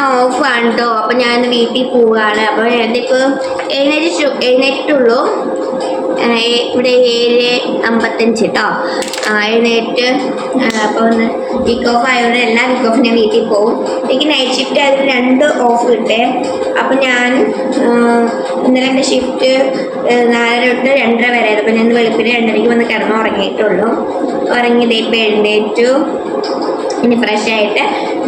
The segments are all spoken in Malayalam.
ഇന്ന് ഓഫ് ആണ് കേട്ടോ അപ്പം ഞാൻ വീട്ടിൽ പോവുകയാണ്. അപ്പോൾ എന്തിപ്പോൾ എഴുന്നേറ്റ് എഴുന്നേറ്റുള്ളൂ ഇവിടെ ഏഴ് അമ്പത്തഞ്ച് കേട്ടോ എഴുന്നേറ്റ് അപ്പോൾ ഒന്ന് വീക്ക് ഓഫ് ആയതുകൊണ്ട് എല്ലാ വീക്ക് ഓഫ് ഞാൻ വീട്ടിൽ പോകും എനിക്ക് നൈറ്റ് ഷിഫ്റ്റ് ആയതിൽ രണ്ട് ഓഫ് കിട്ടേ. അപ്പം ഞാൻ ഇന്നലെ എന്റെ ഷിഫ്റ്റ് നാലര തൊട്ട് രണ്ടര വരെ ആയിരുന്നു. അപ്പം ഞാൻ ഇന്ന് വെളുപ്പിന് രണ്ടരയ്ക്ക് വന്ന് കിടന്ന് ഉറങ്ങിയിട്ടുള്ളൂ ഉറങ്ങി ഇപ്പം എഴുന്നേറ്റു. ഇനി ഫ്രഷ് ആയിട്ട്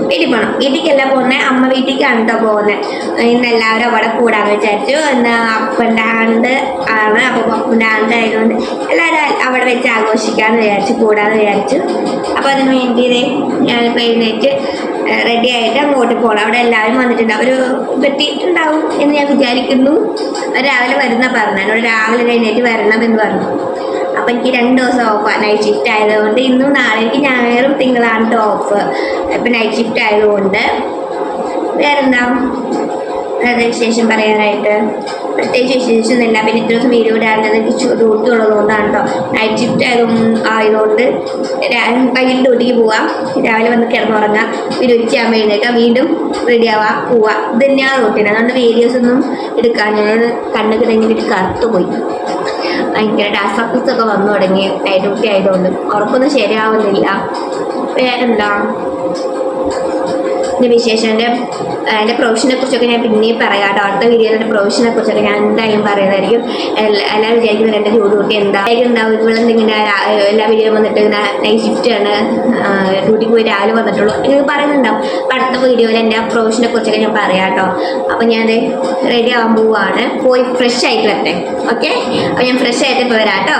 വീട്ടിൽ പോകണം വീട്ടിലേക്കല്ല പോകുന്നത് അമ്മ വീട്ടിലേക്കാണ് കേട്ടോ പോകുന്നത് ഇന്ന് എല്ലാവരും അവിടെ കൂടാന്ന് വിചാരിച്ചു. ഇന്ന് അപ്പന്റെ ആണ്ട് ആണ്. അപ്പോൾ പപ്പന്റെ ആണ്ട് ആയതുകൊണ്ട് എല്ലാവരും അവിടെ വെച്ച് ആഘോഷിക്കാമെന്ന് വിചാരിച്ചു കൂടാന്ന് വിചാരിച്ചു. അപ്പോൾ അതിന് വേണ്ടി ഞാൻ എഴുന്നേറ്റ് റെഡി ആയിട്ട് അങ്ങോട്ട് പോകണം അവിടെ എല്ലാവരും വന്നിട്ടുണ്ട്. അവർ എത്തിയിട്ടുണ്ടാവും എന്ന് ഞാൻ വിചാരിക്കുന്നു. രാവിലെ വരുന്ന പറഞ്ഞു. എന്നോട് രാവിലെ എഴുന്നേറ്റ് വരണം എന്ന് പറഞ്ഞു. അപ്പം എനിക്ക് രണ്ട് ദിവസം ഓഫാണ് നൈറ്റ് ഷിഫ്റ്റ് ആയതുകൊണ്ട് ഇന്നും നാളെ എനിക്ക് ഞായറും തിങ്കളാണ് ഓഫ് ഇപ്പം നൈറ്റ് ഷിഫ്റ്റ് ആയതുകൊണ്ട് വേറെന്താ? വേറെ വിശേഷം പറയാനായിട്ട് പ്രത്യേകിച്ച് വിശേഷമൊന്നുമില്ല. പിന്നെ ഇത്ര ദിവസം വീഡിയോ ഇടാറുണ്ട് എനിക്ക് ഡ്യൂട്ടി ഉള്ളതുകൊണ്ടാണ് കേട്ടോ നൈറ്റ് ഷിഫ്റ്റ് ആയതും ആയതുകൊണ്ട് വൈകിട്ട് ഡ്യൂട്ടിക്ക് പോവാം. രാവിലെ വന്ന് കിടന്നുറങ്ങാം. പിന്നെ ഉച്ചയാകുമ്പോൾ എഴുന്നേക്കാം വീണ്ടും റെഡി ആവാം പോവാം. ഇത് തന്നെയാണ് റൂട്ടീൻ അതുകൊണ്ട് വീഡിയോസ് ഒന്നും എടുക്കാൻ ഞാൻ കണ്ണു കിടങ്ങിയിട്ട് കറുത്തു പോയി. ഭയങ്കര ഡാസ് സർക്കസ് വന്നു തുടങ്ങി. നൈറ്റ് ഡ്യൂട്ടി ആയതുകൊണ്ട്. ഉറപ്പൊന്നും ശരിയാവുന്നില്ല. വേറെന്താ? എന്റെ വിശേഷം എന്റെ പ്രൊഫഷനെ കുറിച്ചൊക്കെ ഞാൻ പിന്നെയും പറയാം. കേട്ടോ അടുത്ത വീഡിയോയിൽ എന്റെ പ്രൊഫഷനെ കുറിച്ചൊക്കെ ഞാൻ എന്തായാലും പറയുന്നതായിരിക്കും. എല്ലാ- എല്ലാവരും വിചാരിക്കുന്നത് എന്റെ ജോലി കുട്ടി എന്താ ഉണ്ടാവും ഇവിടെ ഇങ്ങനെ എല്ലാ വീഡിയോയിലും വന്നിട്ട് ഇങ്ങനെ നൈറ്റ് ഷിഫ്റ്റ് ആണ്. ഡ്യൂട്ടിക്ക് പോയി രാവിലെ വന്നിട്ടുള്ളൂ. നിങ്ങൾ പറയുന്നുണ്ടാവും. അടുത്ത വീഡിയോയിൽ എന്റെ ആ പ്രൊഫഷനെ കുറിച്ചൊക്കെ ഞാൻ പറയാം കേട്ടോ. അപ്പം ഞാൻ റെഡി ആവാൻ പോവാണ്. പോയി ഫ്രഷ് ആയിട്ട് വരട്ടെ. ഓക്കെ അപ്പം ഞാൻ ഫ്രഷ് ആയിട്ട് ഇപ്പോൾ വരാം കേട്ടോ.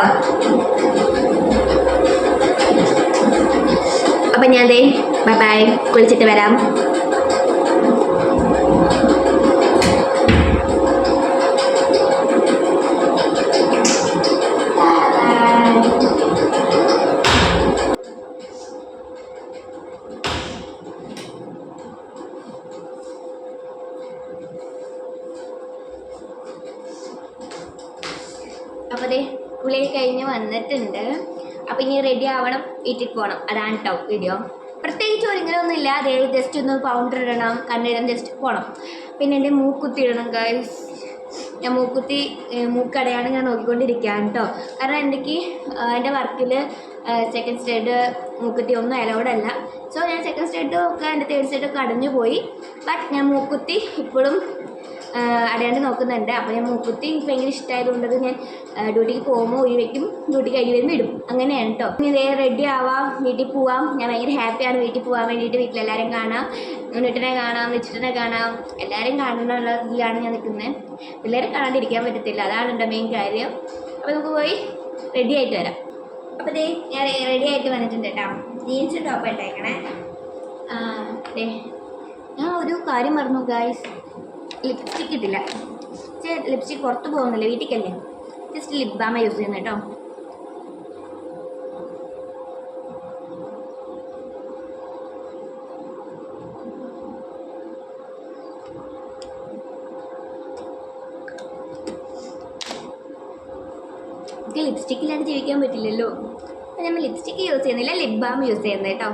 അപ്പം ഞാൻ ദേ ബൈ ബൈ കുളിച്ചിട്ട് വരാം. വന്നിട്ടുണ്ട്. അപ്പോൾ ഇനി റെഡി ആവണം വീട്ടിൽ പോകണം അതാണ് കേട്ടോ വീഡിയോ പ്രത്യേകിച്ച് ഒരുങ്ങലൊന്നും ഇല്ല. അതേ ജസ്റ്റ് ഒന്ന് പൗഡർ ഇടണം കണ്ണിടം ജസ്റ്റ് പോകണം പിന്നെ എന്റെ മൂക്കുത്തി ഇടണം ഗൈസ് ഞാൻ മൂക്കുത്തി മൂക്കടയാണ് ഞാൻ നോക്കിക്കൊണ്ടിരിക്കുകയാണ് കേട്ടോ കാരണം എനിക്ക് എന്റെ വർക്കിൽ സെക്കൻഡ് സ്റ്റേഡ് മൂക്കുത്തി ഒന്നും അലൗഡല്ല സോ ഞാൻ സെക്കൻഡ് സ്റ്റേഡ് ഒക്കെ എന്റെ തേർഡ് സ്റ്റേഡ് ഒക്കെ അടഞ്ഞു പോയി ബട്ട് ഞാൻ മൂക്കുത്തി ഇപ്പോഴും അടയാണ്ട് നോക്കുന്നുണ്ട്. അപ്പോൾ ഞാൻ മൂക്കുത്തി എനിക്ക് ഭയങ്കര ഇഷ്ടമായതുകൊണ്ട് ഞാൻ ഡ്യൂട്ടിക്ക് പോകുമ്പോൾ ഒരു വെക്കും ഡ്യൂട്ടി കഴിഞ്ഞ് വരുമ്പോൾ ഇടും. അങ്ങനെയാണ് കേട്ടോ ഇനി ഇതേ റെഡി ആവാം വീട്ടിൽ പോവാം. ഞാൻ ഭയങ്കര ഹാപ്പിയാണ് വീട്ടിൽ പോകാൻ വേണ്ടിയിട്ട് വീട്ടിലെല്ലാവരും കാണാം. ഉണ്ണിട്ടിനെ കാണാം വെച്ചിട്ടിനെ കാണാം. എല്ലാവരും കാണണമെന്നുള്ള ഇതിലാണ് ഞാൻ നിൽക്കുന്നത് പിള്ളേരെ കാണാണ്ടിരിക്കാൻ പറ്റത്തില്ല. അതാണ് എന്റെ മെയിൻ കാര്യം. അപ്പോൾ നമുക്ക് പോയി റെഡി ആയിട്ട് വരാം. അപ്പോൾ ദേ ഞാൻ റെഡി ആയിട്ട് വന്നിട്ടുണ്ട് കേട്ടോ ജീൻസ് ടോപ്പ് ഇട്ടേക്കണേ. ആ, ഞാൻ ഒരു കാര്യം പറഞ്ഞു ഗായ്സ് ലിപ്സ്റ്റിക് കിട്ടില്ല പക്ഷേ ലിപ്സ്റ്റിക് പുറത്ത് പോകുന്നില്ല വീട്ടിലേക്കല്ലേ ജസ്റ്റ് ലിപ് ബാമ യൂസ് ചെയ്യുന്നത് കേട്ടോ എനിക്ക് ലിപ്സ്റ്റിക് ഇല്ലാണ്ട് ജീവിക്കാൻ പറ്റില്ലല്ലോ. അപ്പം നമ്മൾ ലിപ്സ്റ്റിക് യൂസ് ചെയ്യുന്നില്ല ലിപ് ബാം യൂസ് ചെയ്യുന്നത് കേട്ടോ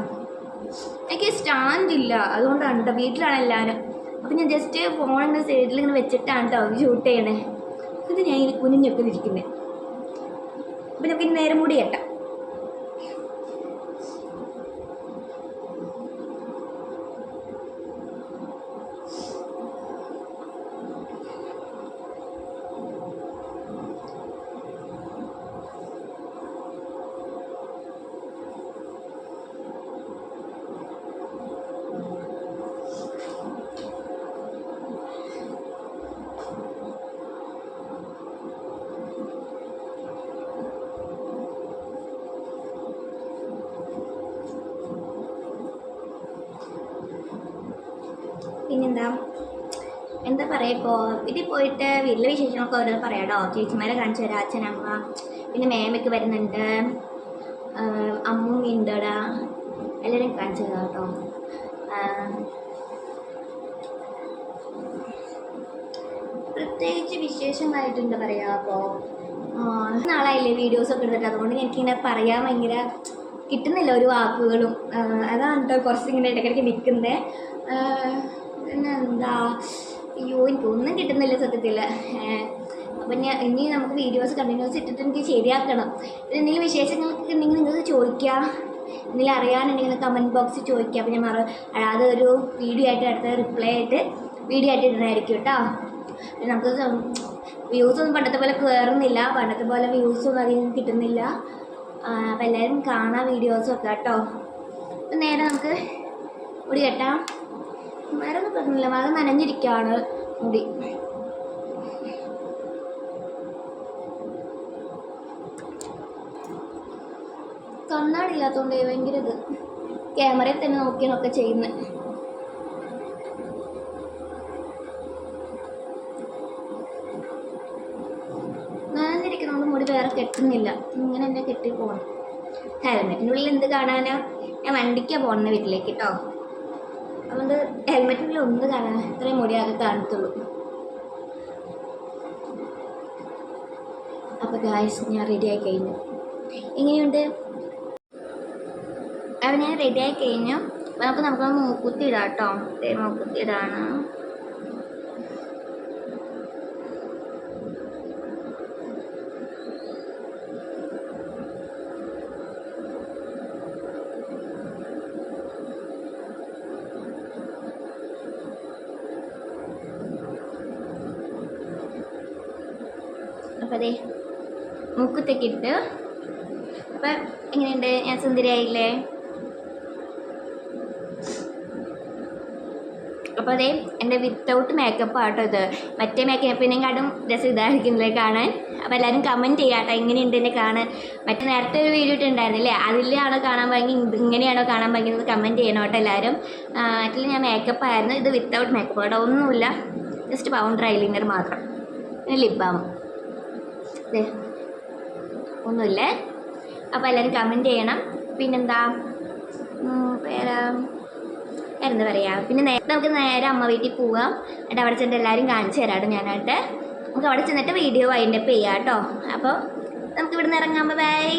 എനിക്ക് സ്റ്റാൻഡ് ഇല്ല അതുകൊണ്ടാണ് കേട്ടോ വീട്ടിലാണ് എല്ലാവരും അപ്പം ഞാൻ ജസ്റ്റ് ഫോണിന്റെ സൈഡിൽ ഇങ്ങനെ വെച്ചിട്ടാണ് കേട്ടോ ഷൂട്ട് ചെയ്യണേ. ഇത് ഞാൻ ഇങ്ങനെ കുനിഞ്ഞൊക്കെ ഇരിക്കുന്നത് അപ്പം നമുക്ക് ഇനി നേരം കൂടി കേട്ടാം. പിന്നെന്താ എന്താ പറയുക ഇപ്പോൾ ഇതിൽ പോയിട്ട് വീട്ടിലെ വിശേഷങ്ങളൊക്കെ ഓരോന്ന് പറയാട്ടോ. ചേച്ചിമാരെ കാണിച്ചു തരാം അച്ഛനമ്മ പിന്നെ മേമയ്ക്ക് വരുന്നുണ്ട്. അമ്മും ഉണ്ടടാ എല്ലാവരും കാണിച്ചു തരാം കേട്ടോ. പ്രത്യേകിച്ച് വിശേഷങ്ങളായിട്ട് എന്താ പറയുക അപ്പോൾ നാളായില്ലേ വീഡിയോസൊക്കെ എടുത്തിട്ട്. അതുകൊണ്ട് എനിക്കിങ്ങനെ പറയാൻ ഭയങ്കര കിട്ടുന്നില്ല ഒരു വാക്കുകളും. അതാണ് കേട്ടോ കുറച്ച് ഇങ്ങനെ ഇടയ്ക്കിടയ്ക്ക് നിൽക്കുന്നത് പിന്നെ എന്താ അയ്യോ എനിക്ക് ഒന്നും കിട്ടുന്നില്ല സത്യത്തിൽ അപ്പം ഞാൻ ഇനി നമുക്ക് വീഡിയോസ് കണ്ടിന്യൂസ് ഇട്ടിട്ട് എനിക്ക് ശരിയാക്കണം. പിന്നെ എന്തെങ്കിലും വിശേഷങ്ങളൊക്കെ ഉണ്ടെങ്കിൽ നിങ്ങൾക്ക് ചോദിക്കാം? എന്തെങ്കിലും അറിയാനുണ്ടെങ്കിൽ കമന്റ് ബോക്സിൽ ചോദിക്കാം. അപ്പം ഞാൻ മറ അതായത് ഒരു വീഡിയോ ആയിട്ട് അടുത്ത റിപ്ലൈ ആയിട്ട് വീഡിയോ ആയിട്ട് ഇടുന്നതായിരിക്കും കേട്ടോ. നമുക്ക് വ്യൂസ് ഒന്നും പണ്ടത്തെ പോലെ കയറുന്നില്ല പണ്ടത്തെ പോലെ വ്യൂസ് ഒന്നും അധികം കിട്ടുന്നില്ല. അപ്പം എല്ലാവരും കാണാം വീഡിയോസും ഒക്കെ കേട്ടോ. അപ്പം നേരെ നമുക്ക് മുടി കെട്ടാം. വേറെ പ്രശ്നമില്ല വളരെ നനഞ്ഞിരിക്കുകയാണ് മുടി. കണ്ണാടില്ലാത്തതുകൊണ്ട് ഭയങ്കര ഇത്. ക്യാമറയിൽ തന്നെ നോക്കിയാണൊക്കെ ചെയ്യുന്നത് നനഞ്ഞിരിക്കുന്നതുകൊണ്ട് മുടി വേറെ കെട്ടുന്നില്ല. ഇങ്ങനെ എന്നെ കെട്ടി പോകണം ഹെൽമെറ്റിനുള്ളിൽ എന്ത് കാണാനാ? ഞാൻ വണ്ടിക്കാണ് പോകണേ വീട്ടിലേക്ക് കേട്ടോ അതുകൊണ്ട് ഹെൽമെറ്റിൽ ഒന്ന് കാണാൻ ഇത്രയും മുടി ആകെ കാണത്തുള്ളൂ അപ്പോൾ ഗായ്സ് ഞാൻ റെഡിയായി കഴിഞ്ഞു. എങ്ങനെയുണ്ട് അപ്പം ഞാൻ റെഡിയായി കഴിഞ്ഞു. അപ്പോൾ നമുക്ക് മൂക്കുത്തി ഇടാം കേട്ടോ. മൂക്കുത്തി ഇടാണ്. അപ്പോൾ അതെ മൂക്കുത്തൊക്കെ ഇട്ട്. അപ്പം എങ്ങനെയുണ്ട്? ഞാൻ സുന്ദരിയായില്ലേ? അപ്പോൾ അതെ എന്റെ വിത്തൗട്ട് മേക്കപ്പ് ആട്ടോ ഇത്. മറ്റേ മേക്കപ്പിനെക്കാട്ടും രസം ഇതായിരിക്കുന്നില്ലേ കാണാൻ. അപ്പോൾ എല്ലാവരും കമന്റ് ചെയ്യാട്ടോ എങ്ങനെയുണ്ട് എന്നെ കാണാൻ. മറ്റേ നേരത്തെ ഒരു വീഡിയോ ഇട്ടുണ്ടായിരുന്നില്ലേ അതിലാണോ കാണാൻ ഭംഗി? ഇങ്ങനെയാണോ കാണാൻ ഭംഗി കമന്റ് ചെയ്യണം കേട്ടോ എല്ലാവരും അതിൽ ഞാൻ മേക്കപ്പ് ആയിരുന്നു. ഇത് വിത്തൗട്ട് മേക്കപ്പ് കേട്ടോ ഒന്നുമില്ല. ജസ്റ്റ് പൗണ്ടർ ഐലൈനർ മാത്രം. പിന്നെ ലിപ് ബാം ദേ ഒന്നുമില്ലേ? അപ്പോൾ എല്ലാവരും കമന്റ് ചെയ്യണം. പിന്നെന്താ? വേറെ എന്താ പറയുക പിന്നെ നേരെ നമുക്ക് നേരെ അമ്മ വീട്ടിൽ പോവാം. എന്നിട്ട് അവിടെ ചെന്നിട്ട് എല്ലാവരും കാണിച്ചു തരാട്ടോ ഞാനായിട്ട്. നമുക്ക് അവിടെ ചെന്നിട്ട് വീഡിയോ വൈൻഡപ്പ് ചെയ്യാം കേട്ടോ അപ്പോൾ നമുക്ക് ഇവിടുന്ന് ഇറങ്ങാം. ബൈ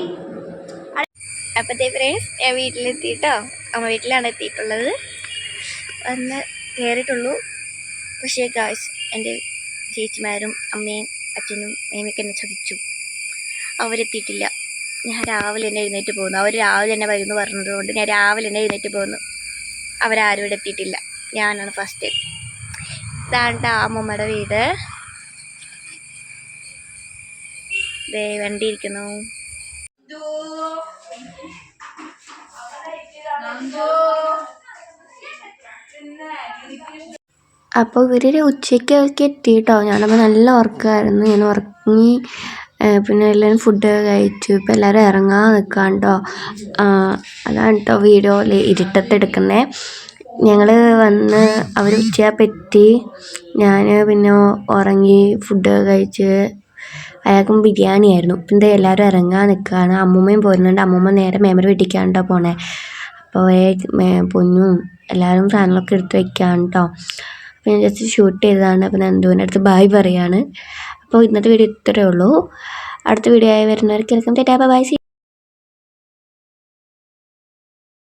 അപ്പോഴത്തേ ഫ്രണ്ട്സ് ഞാൻ വീട്ടിലെത്തിയിട്ടോ അമ്മ വീട്ടിലാണ് എത്തിയിട്ടുള്ളത്. വന്ന് കയറിയിട്ടുള്ളൂ പക്ഷേ കാശ് എന്റെ ചേച്ചിമാരും അമ്മയും അച്ഛനും അമ്മയൊക്കെ എന്നെ ചതിച്ചു അവരെത്തിയിട്ടില്ല. ഞാൻ രാവിലെ തന്നെ എഴുന്നേറ്റ് പോകുന്നു അവർ രാവിലെ തന്നെ വരുമെന്ന് പറഞ്ഞതുകൊണ്ട് ഞാൻ രാവിലെ തന്നെ എഴുന്നേറ്റ് പോകുന്നു അവരാരും ഇവിടെ എത്തിയിട്ടില്ല. ഞാനാണ് ഫസ്റ്റ് എത്തി. ഇതാണ് അമ്മമ്മയുടെ വീട്. ദേ വണ്ടി ഇരിക്കുന്നു. അപ്പോൾ ഇവർ ഉച്ചയ്ക്കൊക്കെ എത്തി കേട്ടോ ഞാനപ്പോൾ നല്ല ഉറക്കമായിരുന്നു ഞാൻ ഉറങ്ങി പിന്നെ എല്ലാവരും ഫുഡ് കഴിച്ചു. ഇപ്പോൾ എല്ലാവരും ഇറങ്ങാൻ നിൽക്കാം കേട്ടോ അതാണ് കേട്ടോ വീഡിയോയിൽ ഇരുട്ടത്തെടുക്കുന്നത് ഞങ്ങൾ വന്ന് അവർ ഉച്ചയപ്പം എത്തി. ഞാൻ പിന്നെ ഉറങ്ങി ഫുഡ് കഴിച്ച്. അയാൾക്കും ബിരിയാണി ആയിരുന്നു. ദേ എല്ലാവരും ഇറങ്ങാൻ നിൽക്കുകയാണ് അമ്മൂമ്മയും പോരുന്നുണ്ട്. അമ്മൂമ്മ നേരെ മേമര വെട്ടിക്കാണ്ടോ പോണേ. അപ്പോൾ പൊന്നും എല്ലാവരും സാധനങ്ങളൊക്കെ എടുത്ത് വെക്കാൻ കേട്ടോ അപ്പോൾ ഞാൻ ജസ്റ്റ് ഷൂട്ട് ചെയ്തതാണ്. അപ്പോൾ ഞാൻ നന്ദുവിന്റെ അടുത്ത് ബായ് പറയാണ്. അപ്പോൾ ഇന്നത്തെ വീഡിയോ ഇത്രയേ ഉള്ളൂ. അടുത്ത വീഡിയോ ആയി വരുന്നവർക്ക് വെൽക്കം ടാറ്റാ ബൈ